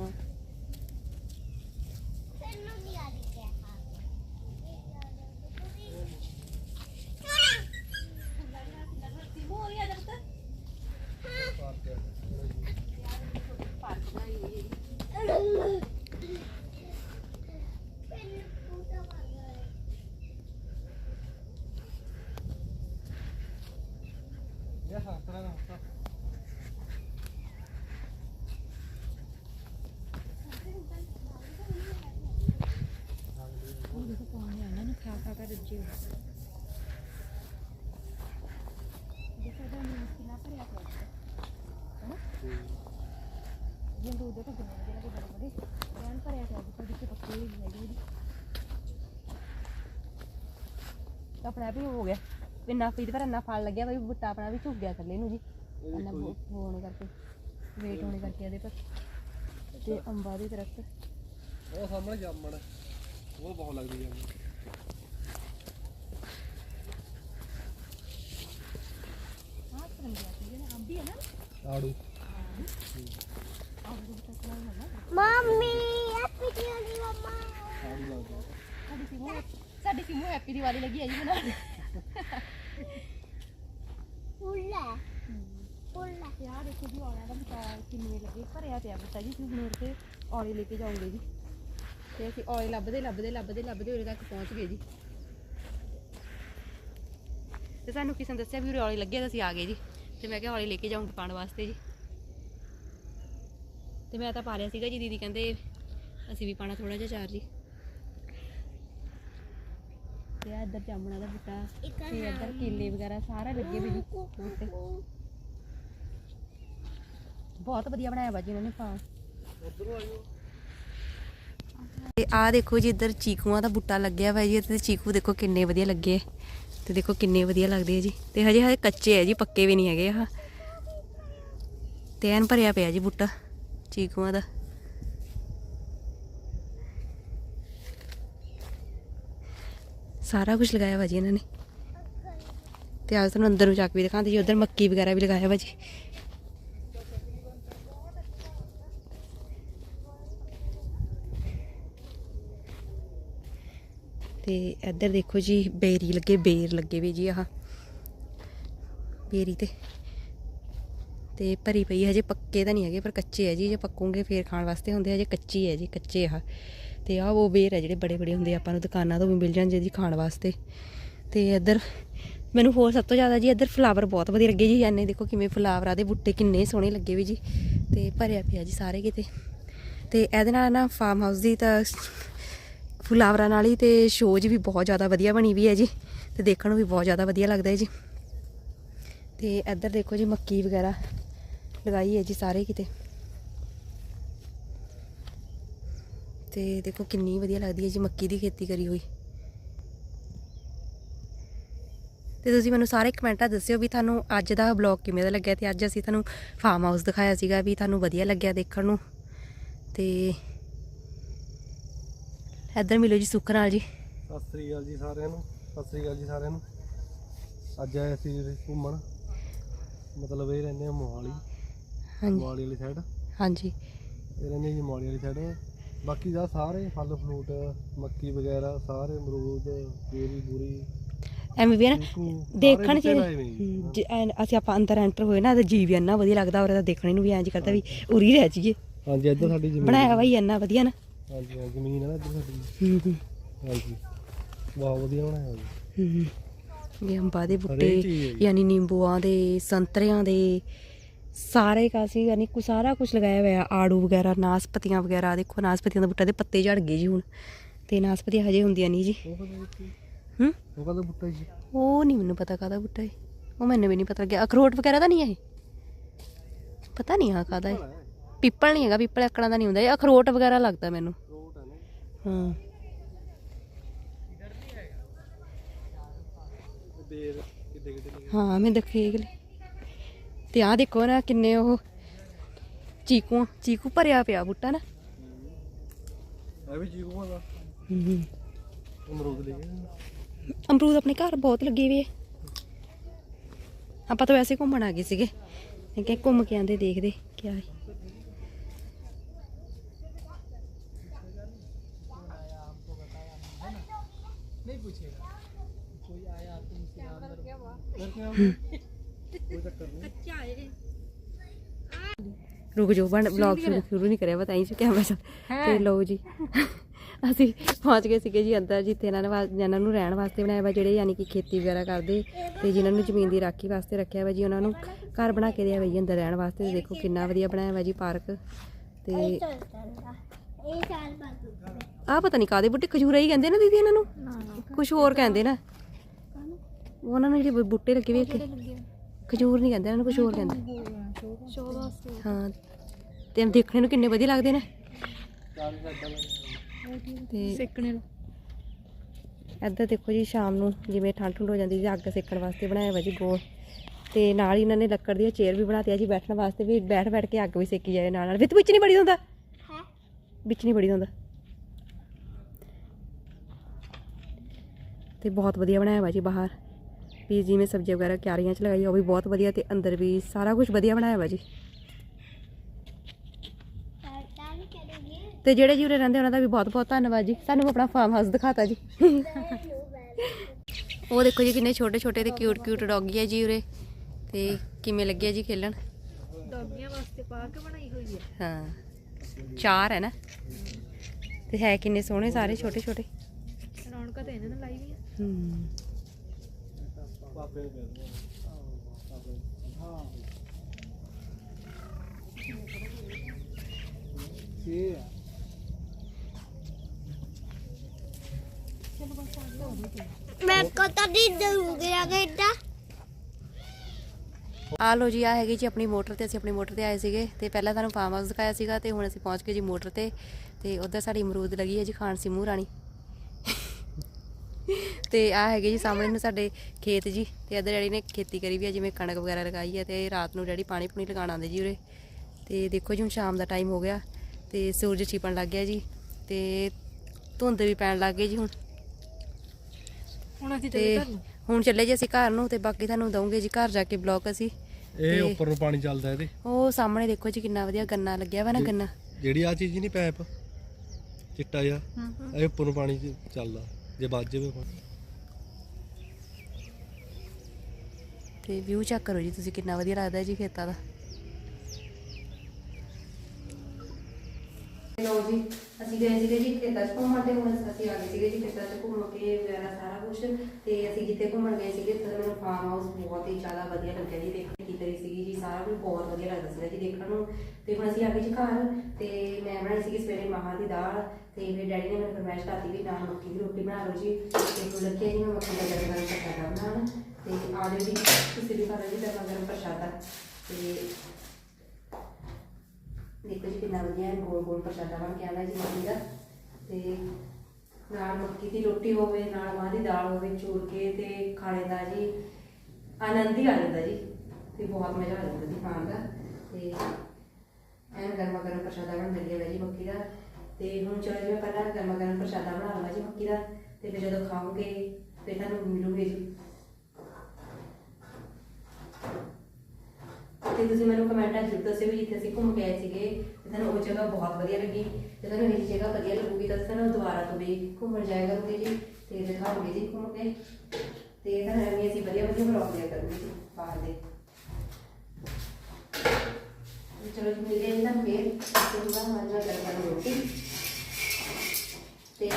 ਤੈਨੂੰ ਨਹੀਂ ਆ ਰਿਹਾ ਇਹ ਹੱਥ ਨਾਲ ਹੱਥ ਇਹਨਾਂ ਨੂੰ ਖਾ ਖਾ ਕੇ ਰੱਜੇ ਹੋਏ। ਜਿੰਦੂ ਦੇਖੋ ਕਿੰਨੇ ਵਧੀਆ ਲੱਗੇ ਬੜੇ ਬੜੇ ਐਨ ਭਰਿਆ ਪਿਆ ਦੇਖੋ ਜਿੱਥੇ ਪੱਕੇ ਵੀ ਹੈਗੇ ਇਹਦੀ ਆਪਣਾ ਵੀ ਹੋ ਗਿਆ। ਇੰਨਾ ਫੀਡ ਪਰ ਇੰਨਾ ਫਲ ਲੱਗਿਆ ਬਈ ਬੁੱਟਾ ਆਪਣਾ ਵੀ ਝੁਕ ਗਿਆ ਥੱਲੇ ਨੂੰ ਜੀ। ਇੰਨਾ ਬੋ- ਹੋਣੇ ਕਰਕੇ ਵੇਟ ਹੋਣੇ ਕਰਕੇ ਇਹਦੇ ਪਰ। ਤੇ ਅੰਬਾ ਦੇ ਦਰਖਤ। ਉਹ ਸਾਹਮਣੇ ਜਾਮਣ। ਉਹ ਬਹੁਤ ਲੱਗਦੀ ਜਾਮਣ ਆਹ ਸਰੰਗਿਆ ਸੀ ਨਾ ਅੰਬੀ ਹੈ ਨਾ ਆੜੂ ਮੰਮੀ ਹੈਪੀ ਦੀਵਾਲੀ ਮਮਾ ਸਾਡੀ ਸਿਮੂ ਸਾਡੀ ਸਿਮੂ ਹੈਪੀ ਦੀਵਾਲੀ ਲੱਗੀ ਹੈ। ਜੀ ਫੁੱਲਾ ਤੇ ਆਹ ਦੇਖੋ ਜੀ ਔਲਿਆਂ ਦਾ ਬੁੱਟਾ ਕਿੰਨੇ ਲੱਗੇ ਭਰਿਆ ਪਿਆ ਬੁੱਟਾ ਜੀ ਤੁਸੀਂ ਹੁਣ ਤੇ ਔਲੇ ਲੈ ਕੇ ਜਾਓਗੇ ਜੀ। ਤੇ ਅਸੀਂ ਔਲੇ ਲੱਭਦੇ ਲੱਭਦੇ ਲੱਭਦੇ ਲੱਭਦੇ ਉਰੇ ਤੱਕ ਪਹੁੰਚ ਗਏ ਜੀ। ਤੇ ਸਾਨੂੰ ਕਿਸੇ ਨੇ ਦੱਸਿਆ ਵੀ ਉਰੇ ਔਲੇ ਲੱਗੇ ਤਾਂ ਅਸੀਂ ਆ ਗਏ ਜੀ। ਤੇ ਮੈਂ ਕਿਹਾ ਹੌਲੀ ਲੈ ਕੇ ਜਾਊਂਗੀ ਪਾਣ ਵਾਸਤੇ ਜੀ। ਤੇ ਮੈਂ ਤਾਂ ਪਾ ਲਿਆ ਸੀਗਾ ਜੀ, ਦੀਦੀ ਕਹਿੰਦੇ ਅਸੀਂ ਵੀ ਪਾਣਾ ਥੋੜਾ ਜਿਹਾ ਚਾਰ ਜੀ। ਤੇ ਆ ਇੱਧਰ ਜਾਮਣਾ ਦਾ ਬੂਟਾ, ਤੇ ਇੱਧਰ ਕੇਲੇ ਵਗੈਰਾ ਸਾਰਾ ਲੱਗੇ ਵੀ ਜੀ। ਬੂਟੇ ਬਹੁਤ ਵਧੀਆ ਬਣਾਇਆ ਵਾ ਜੀ ਇਹਨਾਂ ਨੇ ਫਾਰਮ ਉਧਰੋਂ ਆਇਓ ਤੇ ਆਹ ਦੇਖੋ ਜੀ ਇੱਧਰ ਚੀਕੂਆਂ ਦਾ ਬੂਟਾ ਲੱਗਿਆ ਵਾ ਜੀ, ਤੇ ਚੀਕੂ ਦੇਖੋ ਕਿੰਨੇ ਵਧੀਆ ਲੱਗੇ। ਤੇ ਦੇਖੋ ਕਿੰਨੇ ਵਧੀਆ ਲੱਗਦੇ ਆ ਜੀ। ਤੇ ਹਜੇ ਹਜੇ ਕੱਚੇ ਆ ਜੀ, ਪੱਕੇ ਵੀ ਨਹੀਂ ਹੈਗੇ ਆ ਤੇ ਐਨ ਭਰਿਆ ਪਿਆ ਜੀ ਬੂਟਾ, ਚੀਕੂਆਂ ਦਾ। ਸਾਰਾ ਕੁਝ ਲਗਾਇਆ ਵਾ ਜੀ ਇਹਨਾਂ ਨੇ। ਤੇ ਅੱਜ ਤੁਹਾਨੂੰ ਅੰਦਰ ਨੂੰ ਜਾ ਵੀ ਦਿਖਾਉਂਦੇ ਜੀ, ਉਧਰ ਮੱਕੀ ਵਗੈਰਾ ਵੀ ਲਗਾਇਆ ਵਾ ਜੀ। ਤੇ ਇੱਧਰ ਦੇਖੋ ਜੀ, ਬੇਰੀ ਲੱਗੇ, ਬੇਰ ਲੱਗੇ ਵੀ ਜੀ ਆਹ। ਬੇਰੀ ਤੇ। ਤੇ ਭਰੀ ਪਈ ਹਜੇ ਪੱਕੇ ਤਾਂ ਨਹੀਂ ਹੈਗੇ, ਪਰ ਕੱਚੇ ਹੈ ਜੀ, ਜੇ ਪੱਕੂਗੇ ਫੇਰ ਖਾਣ ਵਾਸਤੇ ਹੁੰਦੇ ਆ ਜੇ ਕੱਚੀ ਹੈ ਜੀ, ਕੱਚੇ ਆ। ਤੇ ਆਹ ਉਹ ਬੇਰ ਹੈ ਜਿਹੜੇ ਬੜੇ ਬੜੇ ਹੁੰਦੇ ਆ, ਆਪਾਂ ਨੂੰ ਦੁਕਾਨਾਂ ਤੋਂ ਵੀ ਮਿਲ ਜਾਂਦੇ ਜੀ ਖਾਣ ਵਾਸਤੇ। ਤੇ ਇੱਧਰ ਮੈਨੂੰ ਹੋਰ ਸਭ ਤੋਂ ਜ਼ਿਆਦਾ ਜੀ, ਇੱਧਰ ਫਲਾਵਰ ਬਹੁਤ ਵਧੀਆ ਲੱਗੇ ਜੀ ਐਨੇ ਦੇਖੋ ਕਿਵੇਂ ਫਲਾਵਰ ਆ ਦੇ ਬੁੱਟੇ ਕਿੰਨੇ ਸੋਹਣੇ ਲੱਗੇ ਵੀ ਜੀ। ਤੇ ਭਰਿਆ ਪਿਆ ਜੀ ਸਾਰੇ ਕਿਤੇ। ਤੇ ਇਹਦੇ ਨਾਲ ਨਾ ਫਾਰਮ ਹਾਊਸ ਦੀ ਤਾਂ ਫੁਲਾਵਰਾਂ ਨਾਲ ਹੀ ਤੇ ਸ਼ੋਜ ਵੀ ਬਹੁਤ ਜ਼ਿਆਦਾ ਵਧੀਆ ਬਣੀ ਵੀ ਹੈ ਜੀ ਤੇ ਦੇਖਣ ਨੂੰ ਵੀ ਬਹੁਤ ਜ਼ਿਆਦਾ ਵਧੀਆ ਲੱਗਦਾ ਹੈ ਜੀ। ਤੇ ਇੱਧਰ ਦੇਖੋ ਜੀ ਮੱਕੀ ਵਗੈਰਾ ਲਗਾਈ ਹੈ ਜੀ ਸਾਰੇ ਕਿਤੇ। ਤੇ ਦੇਖੋ ਕਿੰਨੀ ਵਧੀਆ ਲੱਗਦੀ ਹੈ ਜੀ ਮੱਕੀ ਦੀ ਖੇਤੀ ਕਰੀ ਹੋਈ। ਤੇ ਤੁਸੀਂ ਮੈਨੂੰ ਸਾਰੇ ਕਮੈਂਟਾਂ ਦੱਸਿਓ ਵੀ ਤੁਹਾਨੂੰ ਅੱਜ ਦਾ ਬਲੌਗ ਕਿਵੇਂ ਦਾ ਲੱਗਿਆ ਤੇ ਅੱਜ ਅਸੀਂ ਤੁਹਾਨੂੰ ਫਾਰਮ ਹਾਊਸ ਦਿਖਾਇਆ ਸੀਗਾ ਵੀ ਤੁਹਾਨੂੰ ਵਧੀਆ ਲੱਗਿਆ ਦੇਖਣ ਨੂੰ। ਤੇ ਇੱਧਰ ਮਿਲੋ ਜੀ ਸੁੱਖ ਨਾਲ ਜੀ। ਸਤਿ ਸ੍ਰੀ ਅਕਾਲ ਜੀ ਸਾਰਿਆਂ ਨੂੰ ਸਤਿ ਸ੍ਰੀ ਅਕਾਲ ਜੀ ਸਾਰਿਆਂ ਨੂੰ। ਅੱਜ ਆਏ ਜਿਹੜੇ ਘੁੰਮਣ ਮਤਲਬ ਇਹ ਰਹਿੰਦੇ ਆ ਮੋਹਾਲੀ। ਹਾਂਜੀ। ਮੋਹਾਲੀ ਵਾਲੀ ਸਾਈਡ ਹਾਂਜੀ। ਇਹ ਰਹਿੰਦੇ ਜੀ ਮੋਹਾਲੀ ਵਾਲੀ ਸਾਈਡ ਬਾਕੀ ਦਾ ਸਾਰੇ ਫਲ ਫਰੂਟ ਮੱਕੀ ਵਗੈਰਾ ਸਾਰੇ ਅਮਰੂਦ ਬੇਰੀ ਬੂਰੀ। ਐਵੇਂ ਵੀ ਨਾ ਦੇਖਣ ਚ ਅਸੀਂ ਆਪਾਂ ਅੰਦਰ ਐਂਟਰ ਹੋਏ ਨਾ ਤੇ ਜੀ ਵੀ ਇੰਨਾ ਵਧੀਆ ਲੱਗਦਾ ਔਰ ਇਹਦਾ ਦੇਖਣੇ ਨੂੰ ਵੀ ਐਂ ਜੀ ਕਰਦਾ ਵੀ ਉਰੀ ਰਹਿ ਜਾਈਏ। ਹਾਂਜੀ ਇੱਧਰ ਸਾਡੀ ਜ਼ਮੀਨ ਬਣਾਇਆ ਵਾ ਹੀ ਇੰਨਾ ਵਧੀਆ ਨਾ। ਹਾਂਜੀ ਹਾਂ, ਜ਼ਮੀਨ ਹੈ ਨਾ ਇੱਧਰ ਸਾਡੀ। ਹੂੰ ਹੂੰ। ਹਾਂਜੀ ਬਹੁਤ ਵਧੀਆ ਬਣਾਇਆ ਜੀ ਹੂੰ ਇਹ ਅੰਬਾਂ ਦੇ ਬੂਟੇ ਹਰੇਕ ਚੀਜ਼ ਹੈ ਜੀ। ਯਾਨੀ ਨਿੰਬੂਆਂ ਦੇ ਸੰਤਰਿਆਂ ਦੇ ਸਾਰੇ ਕਾਸੀ ਯਾਨੀ ਕੁ ਸਾਰਾ ਕੁਝ ਲਗਾਇਆ ਹੋਇਆ ਆੜੂ ਵਗੈਰਾ ਨਾਸਪਤੀਆਂ ਵਗੈਰਾ। ਦੇਖੋ ਨਾਸਪਤੀਆਂ ਦੇ ਬੂਟਾ ਦੇ ਪੱਤੇ ਝੜ ਗਏ ਜੀ ਹੁਣ। ਤੇ ਨਾਸਪਤੀਆਂ ਹਜੇ ਹੁੰਦੀਆਂ ਨਹੀਂ ਜੀ। ਉਹ ਬੂਟੇ? ਹੂੰ? ਉਹ ਬੂਟਾ ਜੀ? ਉਹ ਨਹੀਂ ਮੈਨੂੰ ਪਤਾ ਕਾਦਾ ਬੂਟਾ ਹੈ ਉਹ ਮੈਨੂੰ ਵੀ ਨਹੀਂ ਪਤਾ ਲੱਗਿਆ। ਅਖਰੋਟ ਵਗੈਰਾ ਤਾਂ ਨਹੀਂ ਹੈ ਇਹ? ਪਤਾ ਨਹੀਂ ਆ ਕਾਦਾ ਹੈ। ਪਿੱਪਲ ਨਹੀਂ ਹੈਗਾ ਪਿੱਪਲ ਆਕੜਾਂ ਦਾ ਨਹੀਂ ਹੁੰਦਾ ਇਹ ਅਖਰੋਟ ਵਗੈਰਾ ਲੱਗਦਾ ਮੈਨੂੰ। ਹੈ। ਨਾ ਹਾਂ ਇਹ ਬੇਰ ਕਿੱਡੇ ਕਿੱਡੇ ਲੱਗੇ ਹਾਂ ਮੈਂ ਦੇਖੀ ਗਲੀ ਤੇ ਆਹ ਦੇਖੋ ਨਾ ਕਿੰਨੇ ਉਹ ਚੀਕੂ ਚੀਕੂ ਭਰਿਆ ਪਿਆ ਬੂਟਾ ਨਾ। ਇਹ ਵੀ ਚੀਕੂਆਂ ਦਾ ਹੂੰ। ਅਮਰੂਦ ਦੇ। ਅਮਰੂਦ ਆਪਣੇ ਘਰ ਬਹੁਤ ਲੱਗੇ ਵੇ ਆਪਾਂ ਤਾਂ ਵੈਸੇ ਘੁੰਮਣ ਆ ਗਏ ਸੀਗੇ। ਮੈਂ ਕਿਹਾ ਘੁੰਮ ਕੇ ਆਂਦੇ ਦੇਖਦੇ ਕੀ ਹੈ। ਰੁਕ ਜਾਓ ਬਣ ਵਲੌਗ ਸ਼ੁਰੂ ਸ਼ੁਰੂ ਨਹੀਂ ਕਰਿਆ ਬਤਾਈ ਜੀ ਕੈਮਰਾ ਚੱਲ ਤੇ ਲਓ ਜੀ। ਅਸੀਂ ਪਹੁੰਚ ਗਏ ਸੀਗੇ ਜੀ ਅੰਦਰ ਜਿੱਥੇ ਇਹਨਾਂ ਨੇ ਵਾ- ਇਹਨਾਂ ਨੂੰ ਰਹਿਣ ਵਾਸਤੇ ਬਣਾਇਆ ਵਾ ਜਿਹੜੇ ਯਾਨੀ ਕਿ ਖੇਤੀ ਵਗੈਰਾ ਕਰਦੇ ਤੇ ਜਿਨ੍ਹਾਂ ਨੂੰ ਜ਼ਮੀਨ ਦੀ ਰਾਖੀ ਵਾਸਤੇ ਰੱਖਿਆ ਵਾ ਜੀ ਉਹਨਾਂ ਨੂੰ ਘਰ ਬਣਾ ਕੇ ਦਿਆ ਵਾ ਜੀ ਅੰਦਰ ਰਹਿਣ ਵਾਸਤੇ। ਦੇਖੋ ਕਿੰਨਾ ਵਧੀਆ ਬਣਾਇਆ ਵਾ ਜੀ ਪਾਰਕ। ਤੇ ਆਹ ਪਤਾ ਨਹੀਂ ਕਾਦੇ ਬੁੱਟੇ ਖਜੂਰਾ ਹੀ ਕਹਿੰਦੇ ਨਾ ਦੀਦੀ ਇਹਨਾਂ ਨੂੰ? ਕੁਝ ਹੋਰ ਕਹਿੰਦੇ ਨਾ। ਉਹਨਾਂ ਨੂੰ ਜਿਹੜੇ ਬੁੱਟੇ ਲੱਗੇ ਵੇ ਇੱਥੇ ਖਜੂਰ ਨਹੀਂ ਕਹਿੰਦੇ ਇਹਨਾਂ ਨੂੰ ਕੁਝ ਹੋਰ ਕਹਿੰਦੇ। ਹਾਂ ਤੇ ਦੇਖਣੇ ਨੂੰ ਕਿੰਨੇ ਵਧੀਆ ਲੱਗਦੇ ਨੇ। ਤੇ ਸਿੱਕਣੇ ਨੂੰ। ਇੱਧਰ ਦੇਖੋ ਜੀ ਸ਼ਾਮ ਨੂੰ ਜਿਵੇਂ ਠੰਡ ਠੰਡ ਹੋ ਜਾਂਦੀ ਜੀ ਅੱਗ ਸੇਕਣ ਵਾਸਤੇ ਬਣਾਇਆ ਵਾ ਜੀ ਗੋਲ। ਤੇ ਨਾਲ ਹੀ ਇਹਨਾਂ ਨੇ ਲੱਕੜ ਦੀਆਂ ਚੇਅਰ ਵੀ ਬਣਾਤੀ ਆ ਜੀ ਬੈਠਣ ਵਾਸਤੇ ਵੀ ਬੈਠ ਬੈਠ ਕੇ ਅੱਗ ਵੀ ਸੇਕੀ ਜਾਏ ਨਾਲ ਨਾਲ। ਵਿੱਚ ਵਿੱਚ ਨਹੀਂ ਬੜੀ ਹੁੰਦਾ? ਹੈ। ਵਿੱਚ ਨਹੀਂ ਬੜੀ ਹੁੰਦਾ। ਤੇ ਬਹੁਤ ਵਧੀਆ ਬਣਾਇਆ ਵਾ ਜੀ ਬਾਹਰ। ਵੀ ਜਿਵੇਂ ਸਬਜ਼ੀ ਵਗੈਰਾ ਕਿਆਰੀਆਂ ਚ ਲਗਾਈ ਉਹ ਵੀ ਬਹੁਤ ਵਧੀਆ ਤੇ ਅੰਦਰ ਵੀ ਸਾਰਾ ਕੁਝ ਵਧੀਆ ਬਣਾਇਆ ਵਾ ਜੀ। ਤਾਂ ਕਰੇਗੀ ਤੇ ਜਿਹੜੇ ਜੀ ਉਰੇ ਰਹਿੰਦੇ ਉਹਨਾਂ ਦਾ ਵੀ ਬਹੁਤ ਬਹੁਤ ਧੰਨਵਾਦ ਜੀ। ਸਾਨੂੰ ਆਪਣਾ ਫਾਰਮ ਹਾਊਸ ਦਿਖਾਤਾ ਜੀ। ਉਹ ਦੇਖੋ ਜੀ ਕਿੰਨੇ ਛੋਟੇ ਛੋਟੇ ਤੇ ਕਿਊਟ ਕਿਊਟ ਡੌਗੀ ਆ ਜੀ ਉਰੇ। ਤੇ ਕਿਵੇਂ ਲੱਗਿਆ ਜੀ ਖੇਲਣ? ਡੌਗੀਆਂ ਵਾਸਤੇ ਪਾਰਕ ਬਣਾਈ ਹੋਈ ਹੈ ਹਾਂ ਚਾਰ ਹੈ ਨਾ? ਤੇ ਹੈ ਕਿੰਨੇ ਸੋਹਣੇ ਸਾਰੇ ਛੋਟੇ ਛੋਟੇ। ਰੌਣਕਾਂ ਤਾਂ ਇਹਨਾਂ ਨੇ ਲਾਈ ਵੀ ਆ ਹੂੰ। ਪਾਪੇ ਨੂੰ ਕਹਿੰਦੇ ਮੈਂ ਦੀ ਆ ਲੋ ਜੀ ਆ ਹੈਗੀ ਜੀ ਆਪਣੀ ਮੋਟਰ ਤੇ ਅਸੀਂ ਆਪਣੀ ਮੋਟਰ ਤੇ ਆਏ ਸੀਗੇ ਤੇ ਪਹਿਲਾਂ ਤੁਹਾਨੂੰ ਫਾਰਮ ਹਾਊਸ ਦਿਖਾਇਆ ਸੀਗਾ ਤੇ ਹੁਣ ਅਸੀਂ ਪਹੁੰਚ ਗਏ ਜੀ ਮੋਟਰ ਤੇ ਤੇ ਉਧਰ ਸਾਡੀ ਅਮਰੂਦ ਲੱਗੀ ਹੈ ਜੀ ਖਾਣ ਸੀ ਮੂੰਹ ਰਾਣੀ। ਤੇ ਆ ਹੈਗੇ ਜੀ ਸਾਹਮਣੇ ਨੂੰ ਸਾਡੇ ਖੇਤ ਜੀ ਤੇ ਇੱਧਰ ਡੈਡੀ ਨੇ ਖੇਤੀ ਕਰੀ ਵੀ ਆ ਜਿਵੇਂ ਕਣਕ ਵਗੈਰਾ ਲਗਾਈ ਹੈ ਤੇ ਰਾਤ ਨੂੰ ਡੈਡੀ ਪਾਣੀ ਪੂਣੀ ਲਗਾਉਣ ਆਉਂਦੇ ਜੀ ਉਰੇ। ਤੇ ਦੇਖੋ ਜੀ ਹੁਣ ਸ਼ਾਮ ਦਾ ਟਾਈਮ ਹੋ ਗਿਆ ਤੇ ਸੂਰਜ ਛਿਪਣ ਲੱਗ ਗਿਆ ਜੀ ਤੇ ਧੁੰਦ ਵੀ ਪੈਣ ਲੱਗ ਗਈ ਜੀ ਹੁਣ। ਹੁਣ ਅਸੀਂ ਤੇ ਹੁਣ ਚੱਲੇ ਜੀ ਅਸੀਂ ਘਰ ਨੂੰ ਤੇ ਬਾਕੀ ਤੁਹਾਨੂੰ ਦਵਾਂਗੇ ਜੀ ਘਰ ਜਾ ਕੇ ਬਲੌਗ ਅਸੀਂ। ਇਹ ਉੱਪਰ ਨੂੰ ਪਾਣੀ ਚੱਲਦਾ ਇਹਦੇ। ਉਹ ਸਾਹਮਣੇ ਦੇਖੋ ਜੀ ਕਿੰਨਾ ਵਧੀਆ ਗੰਨਾ ਲੱਗਿਆ ਵਾ ਨਾ ਗੰਨਾ। ਜਿਹੜੀ ਆ ਚੀਜ਼ ਨਹੀਂ ਪੈਪ ਚਿੱਟਾ ਜਿਹਾ ਇਹ ਉੱਪਰ ਨੂੰ ਪਾਣੀ ਚੱਲਦਾ ਜੇ ਵੱਜ ਜਾਵੇ ਪਾਣੀ। ਤੇ ਵਿਊ ਚੈੱਕ ਕਰੋ ਜੀ ਤੁਸੀਂ ਕਿੰਨਾ ਵਧੀਆ ਲੱਗਦਾ ਜੀ ਖੇਤਾਂ ਦਾ। ਲੋ ਜੀ, ਅਸੀਂ ਗਏ ਸੀਗੇ ਜੀ ਖੇਤਾਂ 'ਚ ਘੁੰਮਣ ਤੇ ਹੁਣ ਅਸੀਂ ਆ ਗਏ ਸੀਗੇ ਜੀ ਖੇਤਾਂ 'ਚ ਘੁੰਮ ਕੇ ਵਗੈਰਾ ਸਾਰਾ ਕੁਝ ਤੇ ਅਸੀਂ ਜਿੱਥੇ ਘੁੰਮਣ ਗਏ ਸੀਗੇ ਤੇ ਮੈਨੂੰ ਫਾਰਮ ਹਾਊਸ ਬਹੁਤ ਹੀ ਜ਼ਿਆਦਾ ਵਧੀਆ ਲੱਗਿਆ ਜੀ, ਦੇਖਣ ਕੀ ਕਰੀ ਸੀਗੀ ਜੀ, ਸਾਰਾ ਕੁਝ ਬਹੁਤ ਵਧੀਆ ਲੱਗਦਾ ਸੀਗਾ ਜੀ ਦੇਖਣ ਨੂੰ ਤੇ ਹੁਣ ਅਸੀਂ ਆ ਗਏ ਜੀ ਘਰ ਤੇ ਮੈਂ ਬਣਾਈ ਸੀਗੀ ਸਵੇਰੇ ਮਾਹਾਂ ਦੀ ਦਾਲ ਤੇ ਫਿਰ ਡੈਡੀ ਨੇ ਮੈਨੂੰ ਫਰਮਾਇਸ਼ ਕਰਤੀ ਵੀ ਨਾਲ ਮੱਕੀ ਦੀ ਰੋਟੀ ਬਣਾ ਲਓ ਜੀ, ਤੇ ਹੁਣ ਲੱਗੇ ਜੀ ਮੈਂ ਮੱਕੀ ਦਾ ਗਰਮ ਗਰਮ ਪ੍ਰਸ਼ਾਦਾ ਬਣਾਉਣ ਤੇ ਆ ਜਾਓ ਜੀ, ਤੁਸੀਂ ਵੀ ਖਾ ਲਓ ਜੀ, ਗਰਮ ਗਰਮ ਪ੍ਰਸ਼ਾਦਾ ਤੇ ਦੇਖੋ ਜੀ ਕਿੰਨਾ ਵਧੀਆ ਗੋਲ ਗੋਲ ਪ੍ਰਸ਼ਾਦਾ ਬਣ ਕੇ ਆਉਂਦਾ ਜੀ ਮੱਕੀ ਦਾ। ਤੇ ਨਾਲ ਮੱਕੀ ਦੀ ਰੋਟੀ ਹੋਵੇ, ਨਾਲ ਮਾਂ ਦੀ ਦਾਲ ਹੋਵੇ ਚੂਰ ਕੇ ਤੇ ਖਾਣੇ ਦਾ ਜੀ ਆਨੰਦ ਹੀ ਆ ਜਾਂਦਾ ਜੀ। ਤੇ ਬਹੁਤ ਮਜ਼ਾ ਆ ਜਾਂਦਾ ਜੀ ਖਾਣ ਦਾ। ਤੇ ਐਨ ਗਰਮਾ ਗਰਮ ਪ੍ਰਸ਼ਾਦਾ ਬਣ ਲੱਗਿਆ ਹੋਇਆ ਜੀ ਮੱਕੀ ਦਾ। ਤੇ ਹੁਣ ਚਲੋ ਜੀ ਮੈਂ ਪਹਿਲਾਂ ਗਰਮਾ ਗਰਮ ਪ੍ਰਸ਼ਾਦਾ ਬਣਾ ਲਵਾਂ ਜੀ ਮੱਕੀ ਦਾ, ਤੇ ਫਿਰ ਜਦੋਂ ਖਾਓਗੇ, ਫਿਰ ਤੁਹਾਨੂੰ ਮਿਲੂਗੇ ਜੀ। ਤੇ ਤੁਸੀਂ ਮੈਨੂੰ ਕਮੈਂਟਾਂ 'ਚ ਦੱਸਿਓ ਵੀ ਜਿੱਥੇ ਅਸੀਂ ਘੁੰਮ ਕੇ ਆਏ ਸੀਗੇ ਤੇ ਤੁਹਾਨੂੰ ਉਹ ਜਗ੍ਹਾ ਬਹੁਤ ਵਧੀਆ ਲੱਗੀ। ਤੇ ਤੁਹਾਨੂੰ ਇਹ ਜਗ੍ਹਾ ਵਧੀਆ ਲੱਗੂਗੀ ਤਾਂ ਤੁਹਾਨੂੰ ਦੁਬਾਰਾ ਤੋਂ ਵੀ ਘੁੰਮਣ ਜਾਇਆ ਕਰੋਗੇ ਜੀ ਤੇ ਦਿਖਾਓਗੇ ਜੀ ਘੁੰਮ ਕੇ। ਤੇ ਤੁਹਾਨੂੰ ਐਵੇਂ ਅਸੀਂ ਵਧੀਆ ਵਧੀਆ ਬਲੌਗ ਦਿਆ ਕਰੂਗੇ ਜੀ ਬਾਹਰ ਦੇ। ਚਲੋ ਜੀ, ਮਿਲਦੇ ਹਾਂ ਜੀ ਤੁਹਾਨੂੰ ਫੇਰ। ਤੇ ਉਹਦਾ ਮਜ਼ਾ ਰੋਟੀ। ਤੇ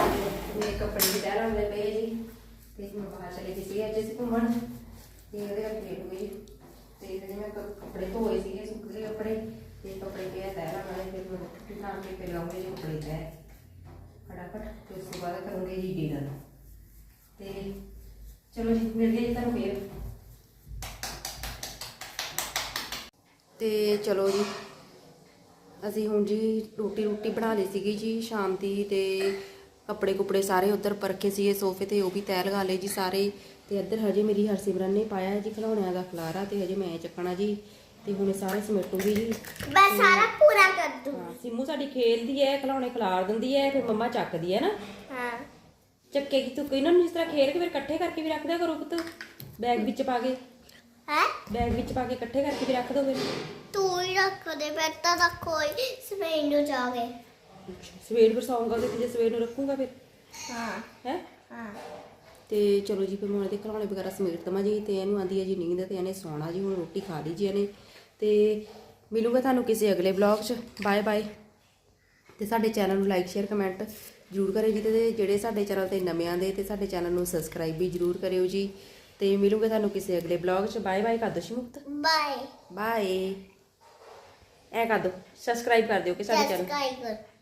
ਮੇਰੇ ਕੱਪੜੇ ਵੀ ਤੈਅ ਲਾਉਂਦੇ ਪਏ ਜੀ। ਤੇ ਮੈਂ ਬਾਹਰ ਚਲੇ ਗਈ ਸੀ, ਅੱਜ ਅਸੀਂ ਘੁੰਮਣ। ਤੇ ਉਹਦੇ ਕਰਕੇ ਹੋ ਗਈ ਤੇ ਜਿਹੜੇ ਮੈਂ ਕ- ਕੱਪੜੇ ਧੋਏ ਸੀਗੇ, ਸੁੱਕ ਗਏ ਕੱਪੜੇ, ਤੇ ਕੱਪੜੇ ਪਿਆ ਤੈਅ ਲਾਉਣੇ ਫਿਰ ਮੈਂ ਰੋਟੀ ਖਾਣ ਕੇ ਫਿਰ ਲਾਉਂਗੇ ਜੀ ਕੱਪੜੇ ਤੈਅ ਫਟਾਫਟ, ਤੇ ਉਸ ਤੋਂ ਬਾਅਦ ਕਰੂੰਗੇ ਜੀ ਡਿਨਰ ਤੇ ਚਲੋ ਜੀ, ਮਿਲਦੇ ਜੀ ਤੁਹਾਨੂੰ ਫੇਰ। ਤੇ ਚਲੋ ਜੀ, ਅਸੀਂ ਹੁਣ ਜੀ ਰੋਟੀ ਰੋਟੀ ਬਣਾ ਲਈ ਸੀਗੀ ਜੀ ਸ਼ਾਮ ਦੀ, ਤੇ ਕੱਪੜੇ ਕੁਪੜੇ ਸਾਰੇ ਉੱਧਰ ਪਰਖੇ ਸੀਗੇ, ਸੋਫੇ ਤੇ ਉਹ ਵੀ ਤੈਅ ਲਗਾ ਲਏ ਜੀ ਸਾਰੇ। ਤੇ ਇੱਧਰ ਹਜੇ ਮੇਰੀ ਹਰਸਿਮਰਨ ਨੇ ਪਾਇਆ ਹੈ ਜੀ ਖਿਡੌਣਿਆਂ ਦਾ ਖਲਾਰਾ ਤੇ ਹਜੇ ਮੈਂ ਚੱਕਣਾ ਜੀ ਤੇ ਹੁਣ ਇਹ ਸਾਰੇ ਸਮੇਟੂਗੀ ਜੀ। ਮੈਂ ਸਾਰਾ ਪੂਰਾ ਕਰ ਦੂੰ। ਹਾਂ ਸਿੰਮੂ ਸਾਡੀ ਖੇਲਦੀ ਹੈ ਖਿਡੌਣੇ ਖਿਲਾਰ ਦਿੰਦੀ ਹੈ ਫਿਰ ਮੰਮਾ ਚੱਕਦੀ ਹੈ ਨਾ। ਹਾਂ। ਚੱਕੇਗੀ ਤੂੰ ਇਹਨਾਂ ਨੂੰ ਜਿਸ ਤਰ੍ਹਾਂ ਖੇਲ ਕੇ ਫਿਰ ਇਕੱਠੇ ਕਰਕੇ ਵੀ ਰੱਖ ਦਿਆ ਕਰੋ ਪੁੱਤ। ਬੈਗ ਵਿੱਚ ਪਾ ਕੇ। ਹੈ? ਬੈਗ ਵਿੱਚ ਪਾ ਕੇ ਇਕੱਠੇ ਕਰਕੇ ਵੀ ਰੱਖ ਦੋ ਫਿਰ। ਤੂੰ ਹੀ ਰੱਖ ਦੇ ਬੈਠਾ ਤਾਂ ਕੋਈ ਸਵੇਰ ਨੂੰ ਜਾਵੇ। ਸਵੇਰ ਵਰਸਾਉਂਗਾ ਤੇ ਜੇ ਸਵੇਰ ਨੂੰ ਰੱਖੂਗਾ ਫਿਰ। ਹਾਂ। ਹੈ? ਹਾਂ। ਤੇ ਚਲੋ ਜੀ ਫਿਰ ਮੈਂ ਉਹਦੇ ਖਿਡੌਣੇ ਵਗੈਰਾ ਸਮੇਟ ਦਵਾਂ ਜੀ ਤੇ ਇਹਨੂੰ ਆਂਦੀ ਹੈ ਜੀ ਨੀਂਦ ਤੇ ਇਹਨੇ ਸੌਣਾ ਜੀ ਹੁਣ ਰੋਟੀ ਖਾ ਲਈ ਜੀ ਇਹਨੇ। ਤੇ ਮਿਲੂਗਾ ਤੁਹਾਨੂੰ ਕਿਸੇ ਅਗਲੇ ਬਲੌਗ 'ਚ। ਬਾਏ ਬਾਏ ਤੇ ਸਾਡੇ ਚੈਨਲ ਨੂੰ ਲਾਈਕ ਸ਼ੇਅਰ ਕਮੈਂਟ ਜ਼ਰੂਰ ਕਰਿਓ ਜੀ ਤੇ ਜਿਹੜੇ ਸਾਡੇ ਚੈਨਲ ਤੇ ਨਵੇਂ ਆਂਦੇ ਤੇ ਸਾਡੇ ਚੈਨਲ ਨੂੰ ਸਬਸਕ੍ਰਾਈਬ ਵੀ ਜ਼ਰੂਰ ਕਰਿਓ ਜੀ। ਤੇ ਮਿਲੂਗਾ ਤੁਹਾਨੂੰ ਕਿਸੇ ਅਗਲੇ ਬਲੌਗ 'ਚ। ਬਾਏ ਬਾਏ ਕਰ ਦੋ ਸ਼ਿਮੁਕਤ ਬਾਏ ਬਾਏ ਐ ਕਰ ਦੋ। ਸਬਸਕ੍ਰਾਈਬ ਕਰ ਦਿਓ ਕਿ ਸਾਡੇ ਚੈਨਲ ਸਬਸਕ੍ਰਾਈਬ